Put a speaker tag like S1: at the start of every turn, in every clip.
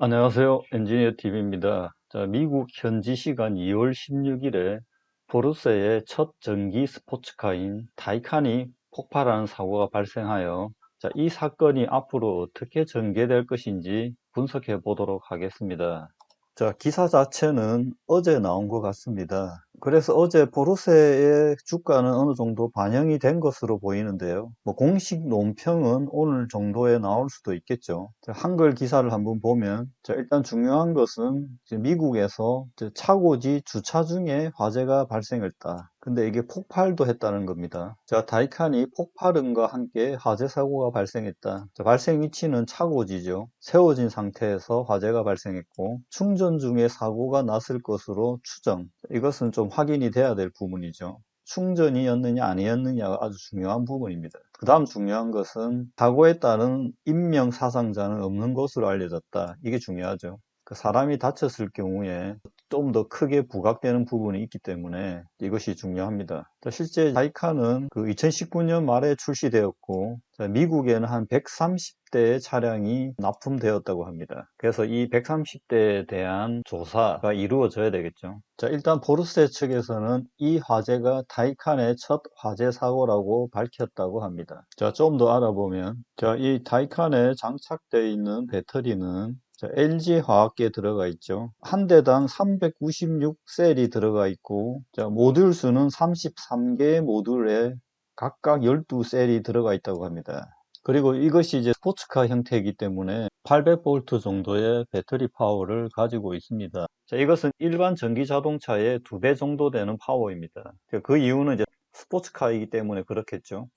S1: 안녕하세요. 엔지니어 TV입니다. 자, 미국 현지 시간 2월 16일에 포르쉐의 첫 전기 스포츠카인 타이칸이 폭발하는 사고가 발생하여 자, 이 사건이 앞으로 어떻게 전개될 것인지 분석해 보도록 하겠습니다. 자, 기사 자체는 어제 나온 것 같습니다. 그래서 어제 포르쉐의 주가는 어느 정도 반영이 된 것으로 보이는데요. 뭐 공식 논평은 오늘 정도에 나올 수도 있겠죠. 자, 한글 기사를 한번 보면 자, 일단 중요한 것은 미국에서 차고지 주차 중에 화재가 발생했다. 근데 이게 폭발도 했다는 겁니다. 자, 다이칸이 폭발음과 함께 화재 사고가 발생했다. 자, 발생 위치는 차고지죠. 세워진 상태에서 화재가 발생했고 충전 중에 사고가 났을 것으로 추정. 이것은 좀 확인이 돼야 될 부분이죠. 충전이었느냐 아니었느냐가 아주 중요한 부분입니다. 그 다음 중요한 것은 사고에 따른 인명 사상자는 없는 것으로 알려졌다. 이게 중요하죠. 그 사람이 다쳤을 경우에 좀 더 크게 부각되는 부분이 있기 때문에 이것이 중요합니다. 실제 다이카는 그 2019년 말에 출시되었고 미국에는 한 130대의 차량이 납품되었다고 합니다. 그래서 이 130대에 대한 조사가 이루어져야 되겠죠. 자, 일단 포르쉐 측에서는 이 화재가 다이칸의 첫 화재 사고라고 밝혔다고 합니다. 자, 좀 더 알아보면 자, 이 다이칸에 장착되어 있는 배터리는 자, LG 화학계에 들어가 있죠. 한 대당 396셀이 들어가 있고, 자, 모듈 수는 33개의 모듈에 각각 12셀이 들어가 있다고 합니다. 그리고 이것이 이제 스포츠카 형태이기 때문에 800V 정도의 배터리 파워를 가지고 있습니다. 자, 이것은 일반 전기 자동차의 두 배 정도 되는 파워입니다. 그 이유는 이제 스포츠카이기 때문에 그렇겠죠.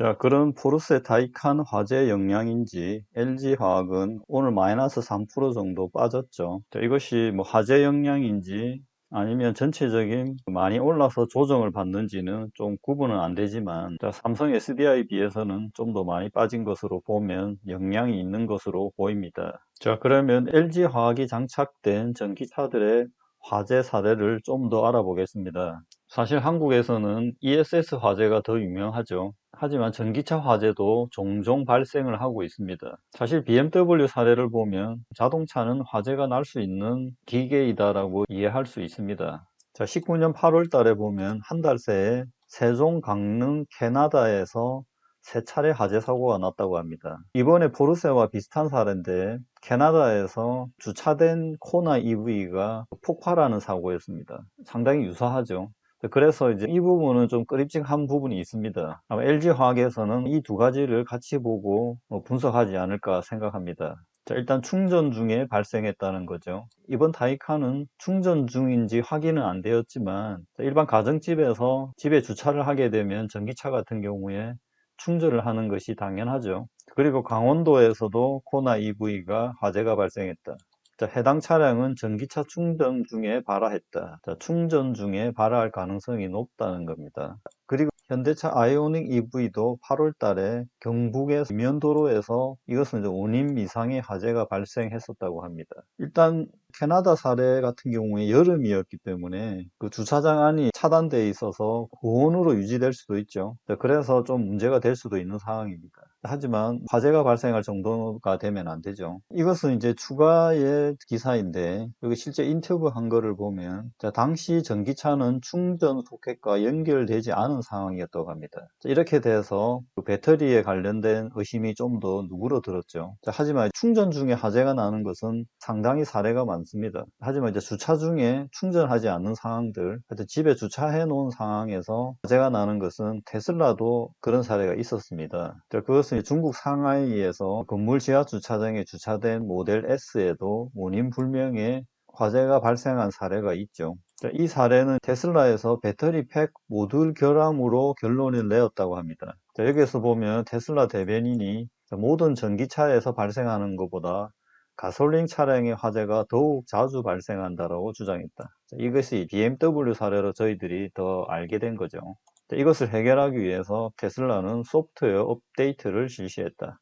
S1: 자, 그럼 포르쉐 다이칸 화재 영향인지 LG화학은 오늘 마이너스 3% 정도 빠졌죠. 자, 이것이 뭐 화재 영향인지 아니면 전체적인 많이 올라서 조정을 받는지는 좀 구분은 안 되지만 자, 삼성 SDI 비해서는 좀 더 많이 빠진 것으로 보면 영향이 있는 것으로 보입니다. 자 그러면 LG화학이 장착된 전기차들의 화재 사례를 좀 더 알아보겠습니다. 사실 한국에서는 ESS 화재가 더 유명하죠. 하지만 전기차 화재도 종종 발생을 하고 있습니다. 사실 BMW 사례를 보면 자동차는 화재가 날 수 있는 기계이다라고 이해할 수 있습니다. 자, 19년 8월 달에 보면 한 달 새에 세종 강릉 캐나다에서 세 차례 화재 사고가 났다고 합니다. 이번에 포르쉐와 비슷한 사례인데 캐나다에서 주차된 코나 EV가 폭발하는 사고였습니다. 상당히 유사하죠. 그래서 이제 이 부분은 좀 끄립직한 부분이 있습니다. 아마 LG화학에서는 이 두 가지를 같이 보고 뭐 분석하지 않을까 생각합니다. 자, 일단 충전 중에 발생했다는 거죠. 이번 다이카는 충전 중인지 확인은 안 되었지만 일반 가정집에서 집에 주차를 하게 되면 전기차 같은 경우에 충전을 하는 것이 당연하죠. 그리고 강원도에서도 코나 EV가 화재가 발생했다. 자, 해당 차량은 전기차 충전 중에 발화했다. 자, 충전 중에 발화할 가능성이 높다는 겁니다. 그리고 현대차 아이오닉 EV도 8월 달에 경북의 면도로에서 이것은 5인 미상의 화재가 발생했었다고 합니다. 일단 캐나다 사례 같은 경우에 여름이었기 때문에 그 주차장 안이 차단되어 있어서 고온으로 유지될 수도 있죠. 그래서 좀 문제가 될 수도 있는 상황입니다. 하지만 화재가 발생할 정도가 되면 안 되죠. 이것은 이제 추가의 기사인데 여기 실제 인터뷰 한 거를 보면 자, 당시 전기차는 충전 소켓과 연결되지 않은 상황이었다고 합니다. 자, 이렇게 돼서 그 배터리에 관련된 의심이 좀 더 누그러들었죠. 자, 하지만 충전 중에 화재가 나는 것은 상당히 사례가 많습니다. 하지만 이제 주차 중에 충전하지 않는 상황들, 집에 주차해 놓은 상황에서 화재가 나는 것은 테슬라도 그런 사례가 있었습니다. 자, 그것은 이것은 중국 상하이에서 건물 지하 주차장에 주차된 모델 S에도 원인 불명의 화재가 발생한 사례가 있죠. 이 사례는 테슬라에서 배터리 팩 모듈 결함으로 결론을 내었다고 합니다. 여기에서 보면 테슬라 대변인이 모든 전기차에서 발생하는 것보다 가솔린 차량의 화재가 더욱 자주 발생한다고 주장했다. 이것이 BMW 사례로 저희들이 더 알게 된 거죠. 이것을 해결하기 위해서 테슬라는 소프트웨어 업데이트를 실시했다.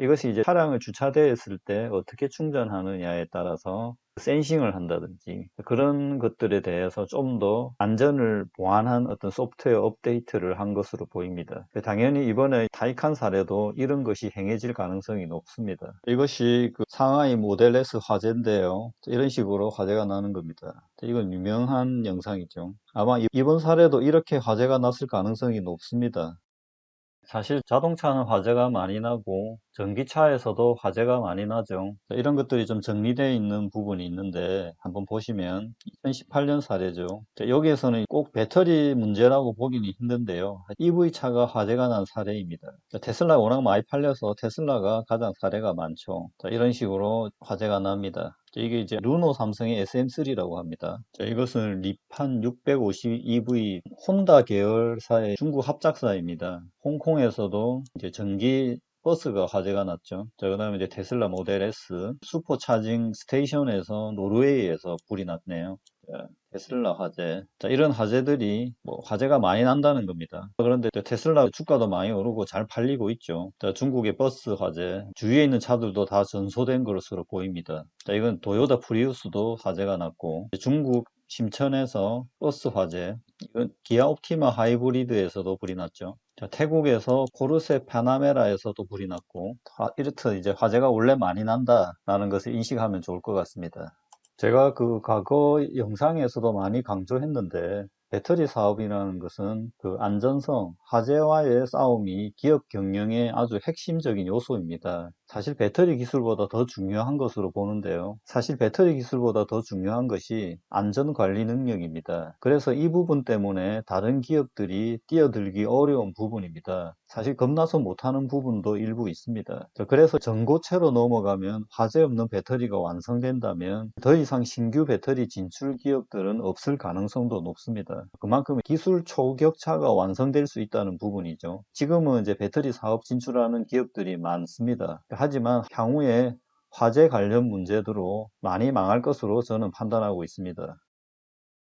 S1: 이것이 이제 차량을 주차되었을 때 어떻게 충전하느냐에 따라서 센싱을 한다든지 그런 것들에 대해서 좀 더 안전을 보완한 어떤 소프트웨어 업데이트를 한 것으로 보입니다. 당연히 이번에 타이칸 사례도 이런 것이 행해질 가능성이 높습니다. 이것이 그 상하이 모델 S 화재인데요. 이런 식으로 화재가 나는 겁니다. 이건 유명한 영상이죠. 아마 이번 사례도 이렇게 화재가 났을 가능성이 높습니다. 사실 자동차는 화재가 많이 나고 전기차에서도 화재가 많이 나죠. 이런 것들이 좀 정리되어 있는 부분이 있는데 한번 보시면 2018년 사례죠. 여기에서는 꼭 배터리 문제라고 보기는 힘든데요. EV차가 화재가 난 사례입니다. 테슬라 워낙 많이 팔려서 테슬라가 가장 사례가 많죠. 이런 식으로 화재가 납니다. 이게 이제 루노 삼성의 SM3라고 합니다. 자, 이것은 리판 650EV 혼다 계열사의 중국 합작사입니다. 홍콩에서도 이제 전기 버스가 화재가 났죠. 자, 그 다음에 이제 테슬라 모델 S 슈퍼 차징 스테이션에서 노르웨이에서 불이 났네요. 자, 테슬라 화재. 자, 이런 화재들이 뭐 화재가 많이 난다는 겁니다. 그런데 테슬라 주가도 많이 오르고 잘 팔리고 있죠. 자, 중국의 버스 화재. 주위에 있는 차들도 다 전소된 것으로 보입니다. 자, 이건 도요타 프리우스도 화재가 났고 중국 심천에서 버스 화재. 이건 기아 옵티마 하이브리드에서도 불이 났죠. 자, 태국에서 코르세 파나메라에서도 불이 났고 이렇듯 이제 화재가 원래 많이 난다라는 것을 인식하면 좋을 것 같습니다. 제가 그 과거 영상에서도 많이 강조했는데 배터리 사업이라는 것은 그 안전성, 화재와의 싸움이 기업 경영의 아주 핵심적인 요소입니다. 사실 배터리 기술보다 더 중요한 것으로 보는데요. 사실 배터리 기술보다 더 중요한 것이 안전 관리 능력입니다. 그래서 이 부분 때문에 다른 기업들이 뛰어들기 어려운 부분입니다. 사실 겁나서 못하는 부분도 일부 있습니다. 그래서 전고체로 넘어가면 화재 없는 배터리가 완성된다면 더 이상 신규 배터리 진출 기업들은 없을 가능성도 높습니다. 그만큼 기술 초격차가 완성될 수 있다는 부분이죠. 지금은 이제 배터리 사업 진출하는 기업들이 많습니다. 하지만 향후에 화재 관련 문제들로 많이 망할 것으로 저는 판단하고 있습니다.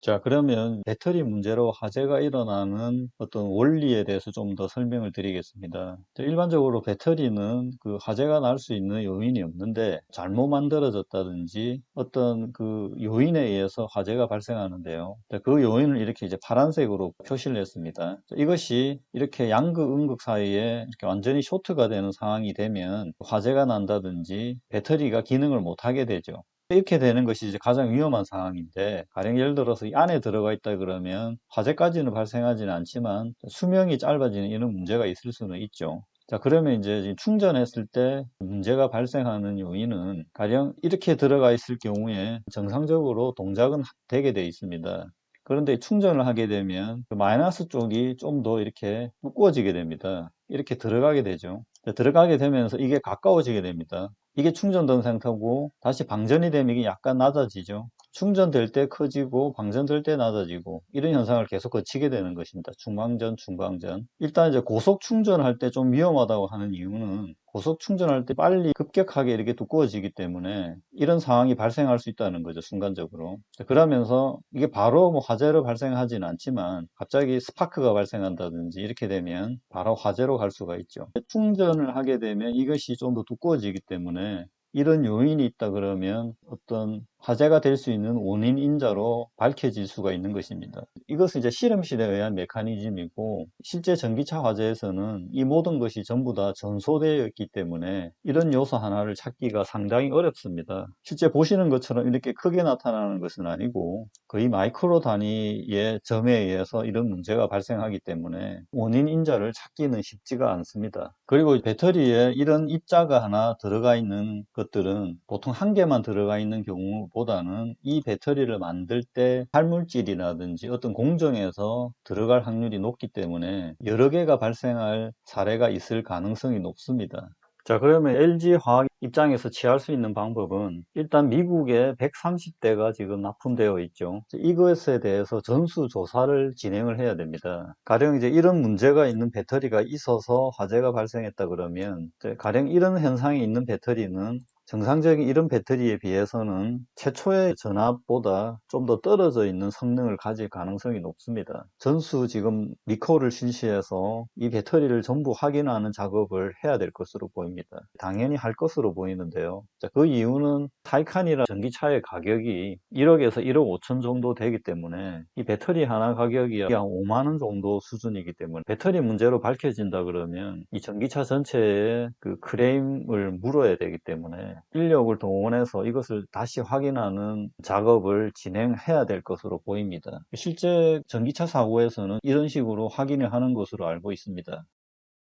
S1: 자, 그러면 배터리 문제로 화재가 일어나는 어떤 원리에 대해서 좀 더 설명을 드리겠습니다. 일반적으로 배터리는 그 화재가 날 수 있는 요인이 없는데 잘못 만들어졌다든지 어떤 그 요인에 의해서 화재가 발생하는데요. 그 요인을 이렇게 이제 파란색으로 표시를 했습니다. 이것이 이렇게 양극, 음극 사이에 이렇게 완전히 쇼트가 되는 상황이 되면 화재가 난다든지 배터리가 기능을 못하게 되죠. 이렇게 되는 것이 이제 가장 위험한 상황인데 가령 예를 들어서 이 안에 들어가 있다 그러면 화재까지는 발생하지는 않지만 수명이 짧아지는 이런 문제가 있을 수는 있죠. 자 그러면 이제 충전했을 때 문제가 발생하는 요인은 가령 이렇게 들어가 있을 경우에 정상적으로 동작은 되게 되어 있습니다. 그런데 충전을 하게 되면 그 마이너스 쪽이 좀 더 이렇게 두꺼워지게 됩니다. 이렇게 들어가게 되죠. 들어가게 되면서 이게 가까워지게 됩니다. 이게 충전된 상태고 다시 방전이 되면 이게 약간 낮아지죠. 충전될 때 커지고 방전될 때 낮아지고 이런 현상을 계속 거치게 되는 것입니다. 중방전, 중방전. 일단 이제 고속 충전할 때 좀 위험하다고 하는 이유는 고속 충전할 때 빨리 급격하게 이렇게 두꺼워지기 때문에 이런 상황이 발생할 수 있다는 거죠 순간적으로. 그러면서 이게 바로 뭐 화재로 발생하지는 않지만 갑자기 스파크가 발생한다든지 이렇게 되면 바로 화재로 갈 수가 있죠. 충전을 하게 되면 이것이 좀 더 두꺼워지기 때문에 이런 요인이 있다 그러면 어떤 화재가 될 수 있는 원인 인자로 밝혀질 수가 있는 것입니다. 이것은 이제 실험실에 의한 메커니즘이고 실제 전기차 화재에서는 이 모든 것이 전부 다 전소되어 있기 때문에 이런 요소 하나를 찾기가 상당히 어렵습니다. 실제 보시는 것처럼 이렇게 크게 나타나는 것은 아니고 거의 마이크로 단위의 점에 의해서 이런 문제가 발생하기 때문에 원인 인자를 찾기는 쉽지가 않습니다. 그리고 배터리에 이런 입자가 하나 들어가 있는 것들은 보통 한 개만 들어가 있는 경우 보다는 이 배터리를 만들 때 탈물질이라든지 어떤 공정에서 들어갈 확률이 높기 때문에 여러 개가 발생할 사례가 있을 가능성이 높습니다. 자 그러면 LG화학 입장에서 취할 수 있는 방법은 일단 미국에 130대가 지금 납품되어 있죠 이것에 대해서 전수조사를 진행을 해야 됩니다 가령 이제 이런 문제가 있는 배터리가 있어서 화재가 발생했다 그러면 가령 이런 현상이 있는 배터리는 정상적인 이런 배터리에 비해서는 최초의 전압보다 좀 더 떨어져 있는 성능을 가질 가능성이 높습니다. 전수 지금 리콜을 실시해서 이 배터리를 전부 확인하는 작업을 해야 될 것으로 보입니다. 당연히 할 것으로 보이는데요. 자, 그 이유는 타이칸이라 전기차의 가격이 1억에서 1억 5천 정도 되기 때문에 이 배터리 하나 가격이 한 5만 원 정도 수준이기 때문에 배터리 문제로 밝혀진다 그러면 이 전기차 전체에 그 크레임을 물어야 되기 때문에 인력을 동원해서 이것을 다시 확인하는 작업을 진행해야 될 것으로 보입니다. 실제 전기차 사고에서는 이런 식으로 확인을 하는 것으로 알고 있습니다.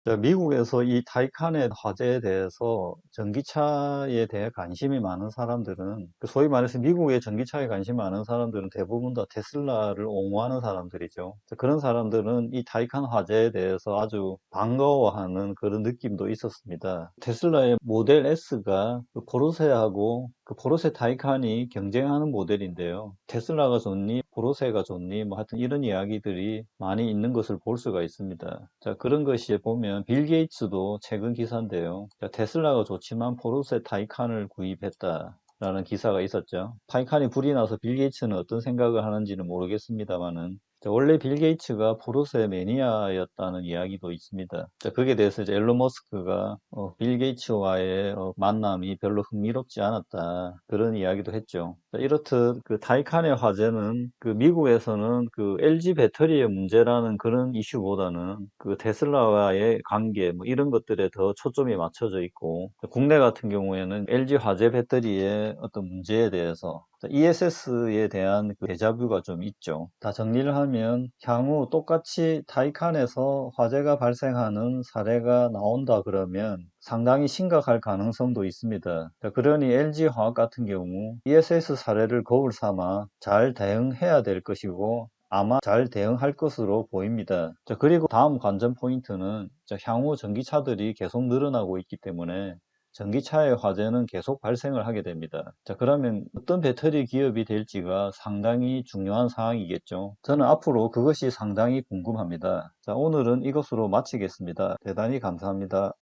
S1: 자, 미국에서 이 타이칸의 화재에 대해서 전기차에 대해 관심이 많은 사람들은 그 소위 말해서 미국의 전기차에 관심이 많은 사람들은 대부분 다 테슬라를 옹호하는 사람들이죠. 자, 그런 사람들은 이 타이칸 화재에 대해서 아주 반가워하는 그런 느낌도 있었습니다. 테슬라의 모델 S가 그 포르쉐하고 그 포르쉐 타이칸이 경쟁하는 모델인데요. 테슬라가 좋니, 포르쉐가 좋니, 뭐 하여튼 이런 이야기들이 많이 있는 것을 볼 수가 있습니다. 자, 그런 것이 보면 빌 게이츠도 최근 기사인데요. 자, 테슬라가 좋지만 포르쉐 타이칸을 구입했다. 라는 기사가 있었죠. 타이칸이 불이 나서 빌 게이츠는 어떤 생각을 하는지는 모르겠습니다만은 자, 원래 빌 게이츠가 포르쉐 매니아였다는 이야기도 있습니다. 자, 거기에 대해서 이제 앨런 머스크가 어, 빌 게이츠와의 어, 만남이 별로 흥미롭지 않았다. 그런 이야기도 했죠. 자, 이렇듯 그 타이칸의 화재는 그 미국에서는 그 LG 배터리의 문제라는 그런 이슈보다는 그 테슬라와의 관계 뭐 이런 것들에 더 초점이 맞춰져 있고 국내 같은 경우에는 LG 화재 배터리의 어떤 문제에 대해서 ESS에 대한 그 데자뷰가 좀 있죠. 다 정리를 하면 향후 똑같이 타이칸에서 화재가 발생하는 사례가 나온다 그러면 상당히 심각할 가능성도 있습니다. 자, 그러니 LG화학 같은 경우 ESS 사례를 거울 삼아 잘 대응해야 될 것이고 아마 잘 대응할 것으로 보입니다. 자, 그리고 다음 관전 포인트는 자, 향후 전기차들이 계속 늘어나고 있기 때문에 전기차의 화재는 계속 발생을 하게 됩니다. 자, 그러면 어떤 배터리 기업이 될지가 상당히 중요한 상황이겠죠. 저는 앞으로 그것이 상당히 궁금합니다. 자, 오늘은 이것으로 마치겠습니다. 대단히 감사합니다.